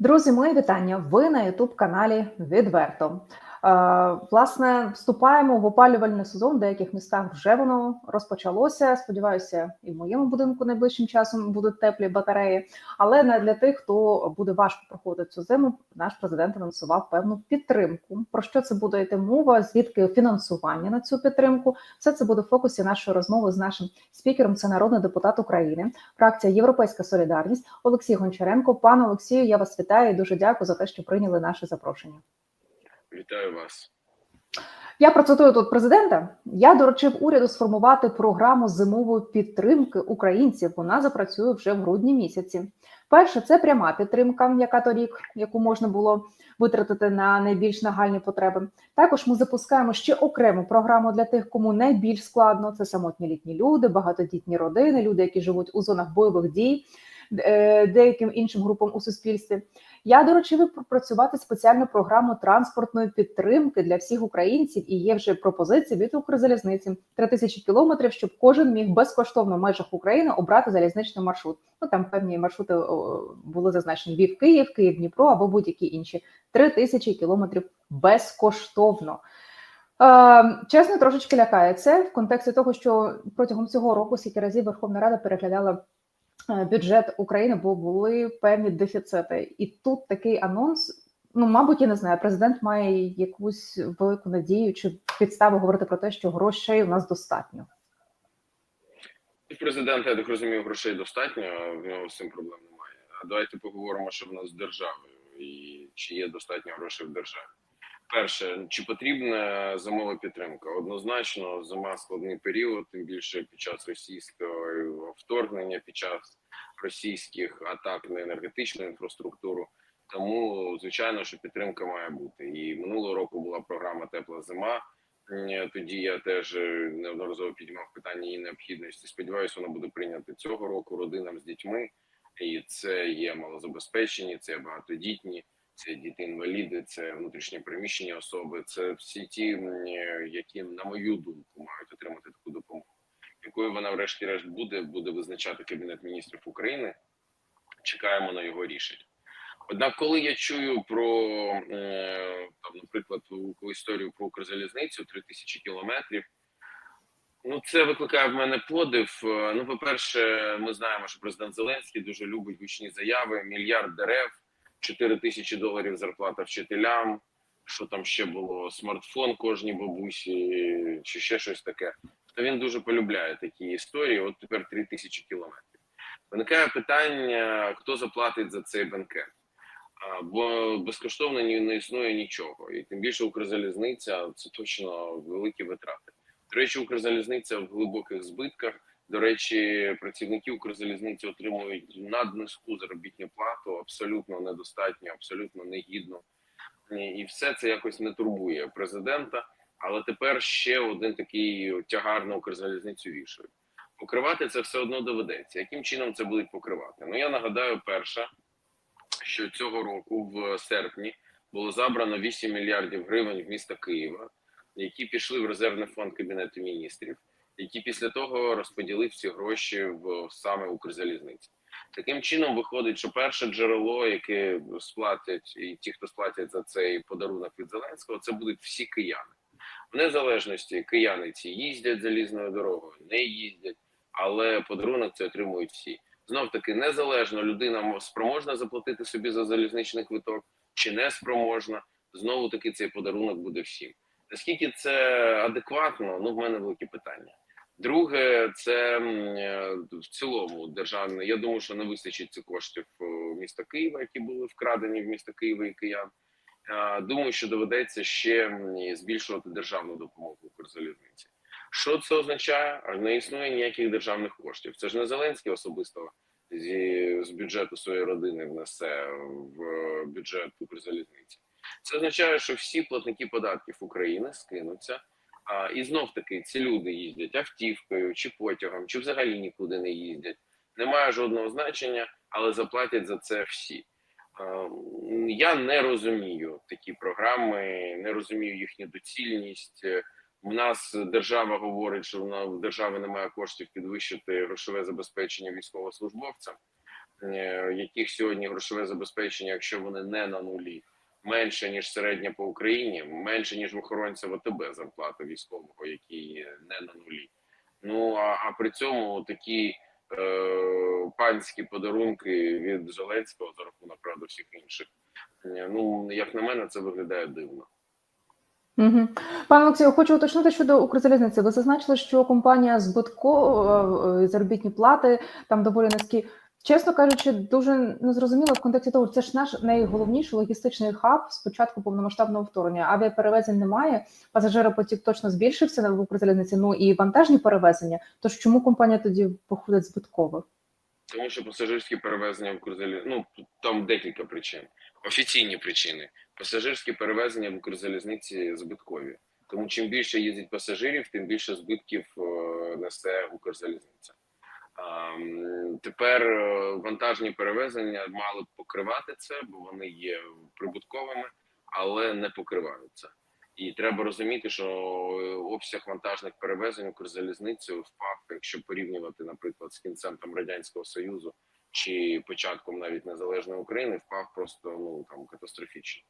Друзі, мої вітання. Ви на Ютуб каналі Відверто. Е, Власне, вступаємо в опалювальний сезон. В деяких містах вже воно розпочалося. Сподіваюся, і в моєму будинку найближчим часом будуть теплі батареї. Але не для тих, хто буде важко проходити цю зиму. Наш президент анонсував певну підтримку. Про що це буде йти мова? Звідки фінансування на цю підтримку? Все це буде в фокусі нашої розмови з нашим спікером. Це народний депутат України, фракція Європейська Солідарність Олексій Гончаренко. Пане Олексію, я вас вітаю і дуже дякую за те, що прийняли наше запрошення. Вітаю вас. Я процитую тут президента. Я доручив уряду сформувати програму зимової підтримки українців. Вона запрацює вже в грудні місяці. Перше, це пряма підтримка, яка торік, яку можна було витратити на найбільш нагальні потреби. Також ми запускаємо ще окрему програму для тих, кому найбільш складно. Це самотні літні люди, багатодітні родини, люди, які живуть у зонах бойових дій, е, деяким іншим групам у суспільстві. Я доручив пропрацювати спеціальну програму транспортної підтримки для всіх українців. І є вже пропозиції від Укрзалізниці 3 тисячі кілометрів, щоб кожен міг безкоштовно в межах України обрати залізничний маршрут. Ну там певні маршрути були зазначені Львів, Київ, Київ, Дніпро або будь-які інші 3 тисячі кілометрів безкоштовно. Е, чесно, трошечки лякає це в контексті того, що протягом цього року скільки разів Верховна Рада переглядала бюджет України, бо були певні дефіцити, і тут такий анонс. Ну, мабуть, я не знаю. Президент має якусь велику надію чи підставу говорити про те, що грошей у нас достатньо. У президента, я так розумію, грошей достатньо, в нього з цим проблем немає. А давайте поговоримо, що в нас з державою і чи є достатньо грошей в державі. Перше, чи потрібна зимова підтримка? Однозначно, зима складний період, тим більше під час російського вторгнення, під час російських атак на енергетичну інфраструктуру. Тому звичайно, що підтримка має бути. І минулого року була програма Тепла зима. Тоді я теж неодноразово підіймав питання її необхідності. Сподіваюся, воно буде прийнято цього року родинам з дітьми, і це є малозабезпечені, це багатодітні, це діти-інваліди, це внутрішнє приміщення особи. Це всі ті, які, на мою думку, мають отримати таку допомогу. Якою вона, врешті-решт, буде, буде визначати Кабінет міністрів України. Чекаємо на його рішення. Однак, коли я чую про там, наприклад, історію про Укрзалізницю 3000 кілометрів, ну це викликає в мене подив. Ну, по-перше, ми знаємо, що президент Зеленський дуже любить гучні заяви: мільярд дерев, 4 тисячі доларів зарплата вчителям. Що там ще було? Смартфон кожній бабусі, чи ще щось таке. То він дуже полюбляє такі історії. От тепер 3 тисячі кілометрів. Виникає питання: хто заплатить за цей бенкет? бо безкоштовно не існує нічого, і тим більше Укрзалізниця це точно великі витрати. До речі, Укрзалізниця в глибоких збитках. До речі, працівники Укрзалізниці отримують наднизьку заробітну плату, абсолютно недостатньо, абсолютно негідно, і все це якось не турбує президента. Але тепер ще один такий тягар на Укрзалізницю вішають. Покривати це все одно доведеться. Яким чином це будуть покривати? Ну я нагадаю, перша що цього року, в серпні, було забрано 8 мільярдів гривень в міста Києва, які пішли в резервний фонд кабінету міністрів, які після того розподілив ці гроші в саме Укрзалізниці. Таким чином виходить, що перше джерело, яке сплатять, і ті, хто сплатять за цей подарунок від Зеленського, це будуть всі кияни. В незалежності кияни ці їздять залізною дорогою, не їздять, але подарунок це отримують всі знов таки незалежно людина спроможна заплатити собі за залізничний квиток чи не спроможна. Знову таки цей подарунок буде всім. Наскільки це адекватно? Ну в мене великі питання. Друге, це е, в цілому державне. Я думаю, що не вистачить цих коштів міста Києва, які були вкрадені в місто Києва і Киян. Думаю, що доведеться ще збільшувати державну допомогу Укрзалізниці. Що це означає? Не існує ніяких державних коштів. Це ж не Зеленський особисто зі з бюджету своєї родини внесе в бюджет Укрзалізниці. Це означає, що всі платники податків України скинуться. А, І знов таки ці люди їздять автівкою чи потягом, чи взагалі нікуди не їздять. Немає жодного значення, але заплатять за це всі. Я не розумію такі програми, не розумію їхню доцільність. У нас держава говорить, що в держави немає коштів підвищити грошове забезпечення військовослужбовцям. е, яких сьогодні грошове забезпечення, якщо вони не на нулі, менше ніж середня по Україні, менше ніж в охоронця ВТБ зарплата військового, який не на нулі. Ну а, а при цьому такі е, панські подарунки від Зеленського за рахунок правда всіх інших. е, Ну як на мене, це виглядає дивно. Угу. Пане Олексію, хочу уточнити щодо Укрзалізниці. Ви зазначили, що компанія збиткова е, заробітні плати там доволі низькі. Чесно кажучи, дуже незрозуміло в контексті того, це ж наш найголовніший логістичний хаб з початку повномасштабного вторгнення. Авіаперевезень немає, пасажиропотік точно збільшився в Укрзалізниці. Ну і вантажні перевезення. Тож чому компанія тоді виходить збитково? Тому що пасажирські перевезення в Укрзалі... ну там декілька причин. Офіційні причини. Пасажирські перевезення в Укрзалізниці збиткові. Тому чим більше їздить пасажирів, тим більше збитків е, несе Укрзалізниця. Тепер е, вантажні перевезення мали б покривати це, бо вони є прибутковими, але не покриваються. І треба розуміти, що е, обсяг вантажних перевезень Укрзалізницею впав, якщо порівнювати, наприклад, з кінцем там радянського союзу чи початком навіть незалежної України, впав просто ну там катастрофічно.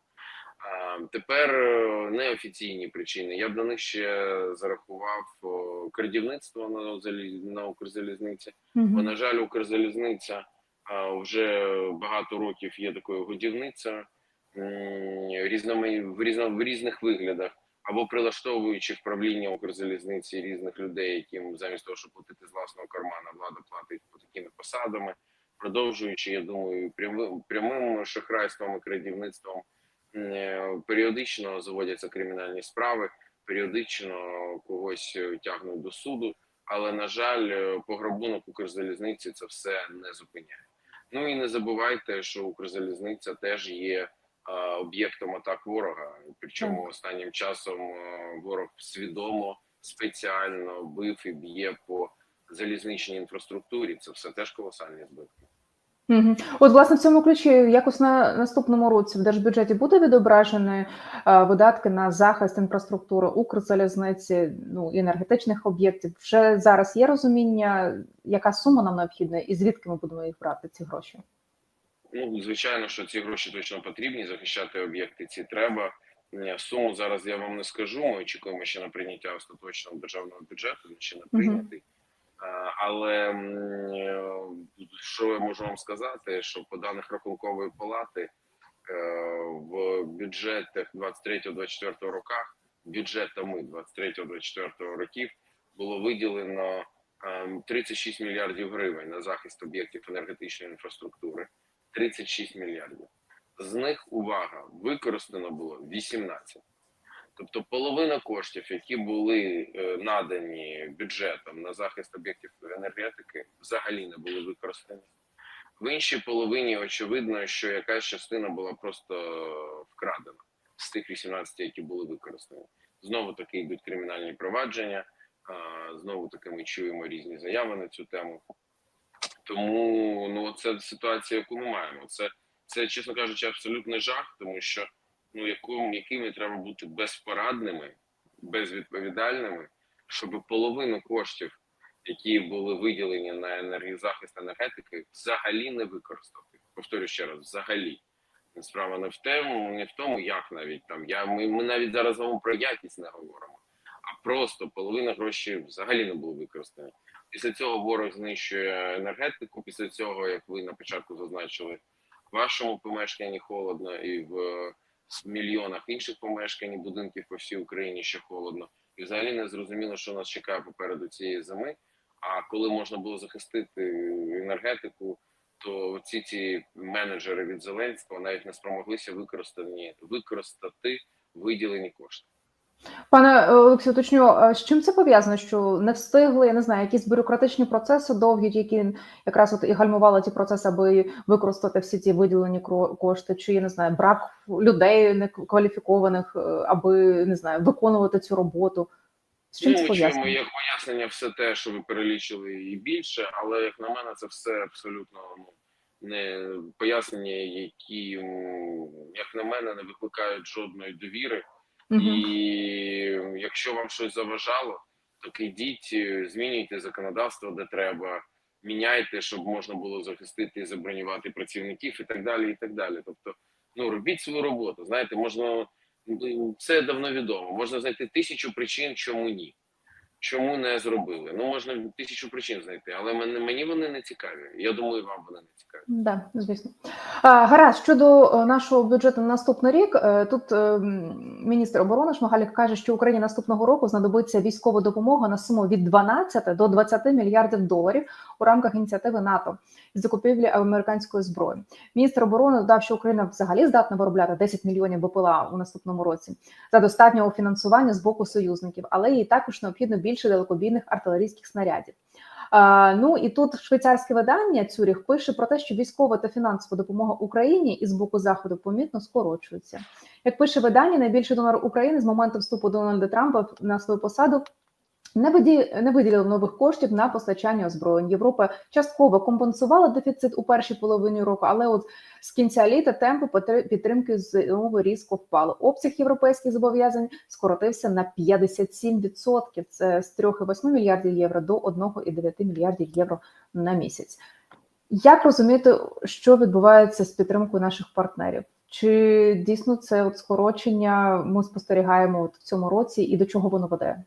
А, тепер е, неофіційні причини. Я б на них ще зарахував крадівництво на на Укрзалізниці. Бо, на жаль, Укрзалізниця а, вже багато років є такою годівницею м, в різно в різних виглядах, або прилаштовуючи в правління Укрзалізниці різних людей, яким замість того, щоб платити з власного кармана, влада платить по такими посадами, продовжуючи, я думаю, прямим прямим шахрайством і крадівництвом. Е, Періодично заводяться кримінальні справи, періодично когось е, тягнуть до суду але на жаль, е, пограбунок Укрзалізниці це все не зупиняє. Ну і не забувайте, що Укрзалізниця теж є об'єктом атак ворога. Причому останнім часом ворог свідомо спеціально бив і б'є по залізничній інфраструктурі. Це все теж колосальні збитки. Угу. От, власне, в цьому ключі якось на наступному році в держбюджеті буде відображені е, видатки на захист інфраструктури Укрзалізниці, ну енергетичних об'єктів. Вже зараз є розуміння, яка сума нам необхідна, і звідки ми будемо їх брати ці гроші? Ну, звичайно, що ці гроші точно потрібні. Захищати об'єкти ці треба. Е, Суму зараз я вам не скажу. Ми очікуємо ще на прийняття остаточного державного бюджету, він ще не прийнятий. А, Але е, що я можу вам сказати, що по даних рахункової палати е, в бюджетах 23-24 роках, бюджетами 23-24 років було виділено ем, 36 мільярдів гривень на захист об'єктів енергетичної інфраструктури. 36 мільярдів. З них увага використано було 18. Тобто половина коштів, які були е, надані бюджетом на захист об'єктів енергетики, взагалі не були використані. В іншій половині очевидно, що якась частина була просто вкрадена з тих 18, які були використані. Знову таки йдуть кримінальні провадження. Знову таки ми чуємо різні заяви на цю тему. Тому ну це ситуація, яку ми маємо. Це це, чесно кажучи, абсолютний жах, тому що ну яким, якими треба бути безпорадними, безвідповідальними, щоб половину коштів, які були виділені на енергозахист енергетики, взагалі не використати. Повторю ще раз, взагалі. Справа не в тому, не в тому, як навіть там. Я ми, ми навіть зараз з про якість не говоримо, а просто половина грошей взагалі не було використані. Після цього ворог знищує енергетику. Після цього, як ви на початку зазначили, в вашому помешканні холодно, і в мільйонах інших помешкань, будинків по всій Україні ще холодно. І взагалі не зрозуміло, що нас чекає попереду цієї зими. А коли можна було захистити енергетику, то ці ці менеджери від Зеленського навіть не спромоглися використані використати виділені кошти. Пане е, Олексію, уточню, з чим це пов'язано? Що не встигли, я не знаю, якісь бюрократичні процеси довгі, які якраз от і гальмували ті процеси, аби використати всі ці виділені кошти, чи я не знаю, брак людей некваліфікованих, е, аби не знаю, виконувати цю роботу. З чим ну, це пов'язано? як пояснення все те, що ви перелічили і більше, але як на мене, це все абсолютно ну не пояснення, які як на мене не викликають жодної довіри. Мгм. І якщо вам щось заважало, так ідіть, е, змінюйте законодавство, де треба, міняйте, щоб можна було захистити і забронювати працівників і так далі. І так далі. Тобто, ну робіть свою роботу. Знаєте, можна це давно відомо. Можна знайти тисячу причин, чому ні. Чому не зробили? Ну можна тисячу причин знайти, але мені, мені вони не цікаві. Я думаю, вам вони не цікаві. Да, звісно. А, Гаразд, щодо е, нашого бюджету на наступний рік, е, тут е, міністр оборони Шмигалік каже, що Україні наступного року знадобиться військова допомога на суму від 12 до 20 мільярдів доларів у рамках ініціативи НАТО з закупівлі американської зброї. Міністр оборони додав, що Україна взагалі здатна виробляти 10 мільйонів БПЛА у наступному році за достатнього фінансування з боку союзників, але їй також необхідно більше далекобійних артилерійських снарядів. А, ну і тут швейцарське видання Цюріх пише про те, що військова та фінансова допомога Україні із боку заходу помітно скорочується. Як пише видання, найбільший донор України з моменту вступу Дональда Трампа на свою посаду. Не виді- не виділив нових коштів на постачання озброєнь. Європа частково компенсувала дефіцит у першій половині року, але от з кінця літа темпи підтримки знову різко впали. Обсяг європейських зобов'язань скоротився на 57%. Це з 3,8 мільярдів євро до 1,9 мільярдів євро на місяць. Як розуміти, що відбувається з підтримкою наших партнерів? Чи дійсно це от скорочення ми спостерігаємо от в цьому році, і до чого воно веде?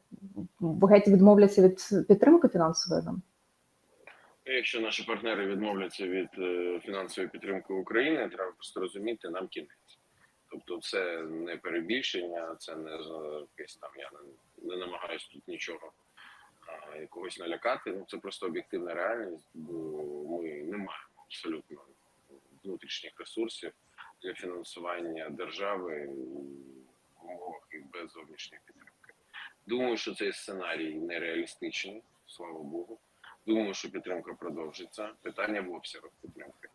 Геть відмовляться від підтримки фінансової нам? Якщо наші партнери відмовляться від е, фінансової підтримки України, треба просто розуміти, нам кінець. Тобто, це не перебільшення, це не якесь там. Я не, не намагаюся тут нічого а, якогось налякати. Ну це просто об'єктивна реальність, бо ми не маємо абсолютно внутрішніх ресурсів для фінансування держави в умовах і без зовнішньої підтримки. Думаю, що цей сценарій нереалістичний, слава Богу. Думаю, що підтримка продовжиться. Питання в обсягах підтримки.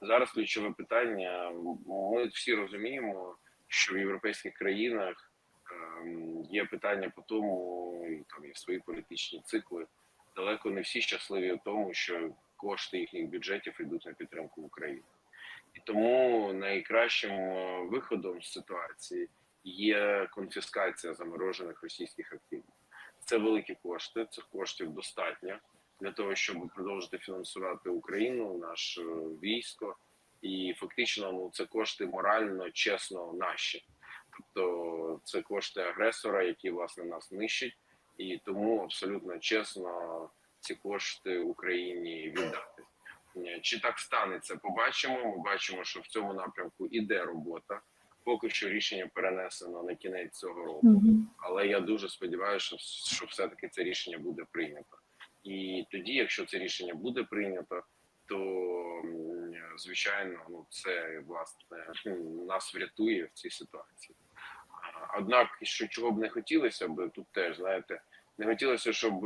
Зараз ключове питання. Ми всі розуміємо, що в європейських країнах ем, є питання по тому, і там є свої політичні цикли. Далеко не всі щасливі в тому, що кошти їхніх бюджетів йдуть на підтримку України. І тому найкращим е, виходом з ситуації є конфіскація заморожених російських активів. Це великі кошти, цих коштів достатньо для того, щоб продовжити фінансувати Україну, наше військо, і фактично ну це кошти морально, чесно наші. Тобто це кошти агресора, які власне нас нищать, і тому абсолютно чесно ці кошти Україні віддати. Е, Чи так станеться? Побачимо. Ми бачимо, що в цьому напрямку іде робота. Поки що рішення перенесено на кінець цього року але я дуже сподіваюся, що, що все-таки це рішення буде прийнято. І тоді, якщо це рішення буде прийнято, то звичайно, ну це власне нас врятує в цій ситуації. Однак, що чого б не хотілося б тут теж знаєте, не хотілося, щоб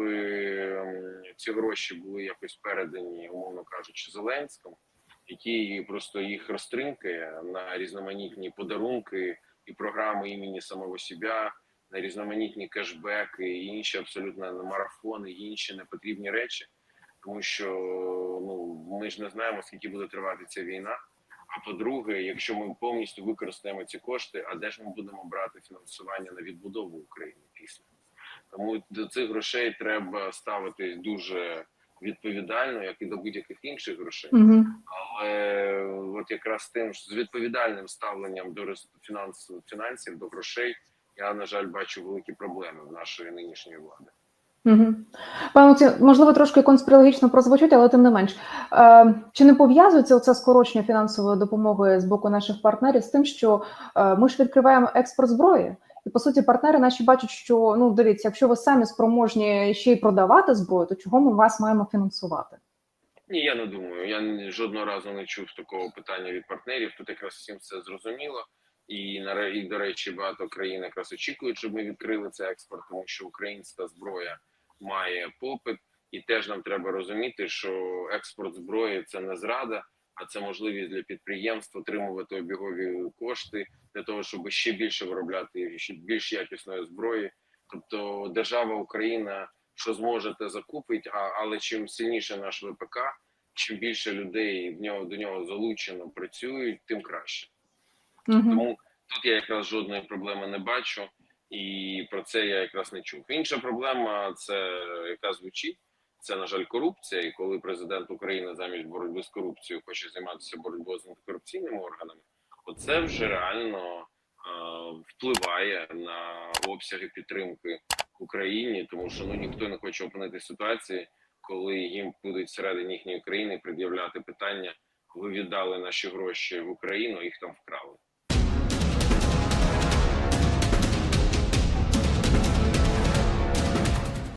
ці гроші були якось передані, умовно кажучи, Зеленському, який просто їх розтринкає на різноманітні подарунки і програми імені самого себе, на різноманітні кешбеки і інші абсолютно на марафони, і інші непотрібні речі, тому що ну ми ж не знаємо, скільки буде тривати ця війна. А по-друге, якщо ми повністю використаємо ці кошти, а де ж ми будемо брати фінансування на відбудову України після? Тому до цих грошей треба ставитись дуже відповідально, як і до будь-яких інших грошей. Угу. Але от якраз тим з відповідальним ставленням до фінансів, фінансів до грошей, я на жаль бачу великі проблеми в нашої нинішньої влади. Угу. Пане Олексію, можливо, трошки конспірологічно прозвучить, але тим не менш. Е, чи не пов'язується оце скорочення фінансової допомоги з боку наших партнерів з тим, що е, ми ж відкриваємо експорт зброї? І по суті, партнери наші бачать, що ну дивіться, якщо ви самі спроможні ще й продавати зброю, то чого ми вас маємо фінансувати? Ні, я не думаю. Я жодного разу не чув такого питання від партнерів. Тут якраз всім це зрозуміло. І і, до речі, багато країн якраз очікують, щоб ми відкрили цей експорт, тому що українська зброя має попит, і теж нам треба розуміти, що експорт зброї це не зрада, а це можливість для підприємств отримувати обігові кошти для того, щоб ще більше виробляти ще більш якісної зброї. Тобто, держава Україна що зможе, те закупить. А але чим сильніше наш ВПК, чим більше людей в нього до нього залучено працюють, тим краще. Угу. Тому тут я якраз жодної проблеми не бачу, і про це я якраз не чув. Інша проблема, це яка звучить, це на жаль корупція. І коли президент України замість боротьби з корупцією хоче займатися боротьбою з антикорупційними органами, оце вже реально е, впливає на обсяги підтримки Україні, тому що ну ніхто не хоче опинитися в ситуації, коли їм будуть всередині їхньої країни пред'являти питання: ви віддали наші гроші в Україну, їх там вкрали.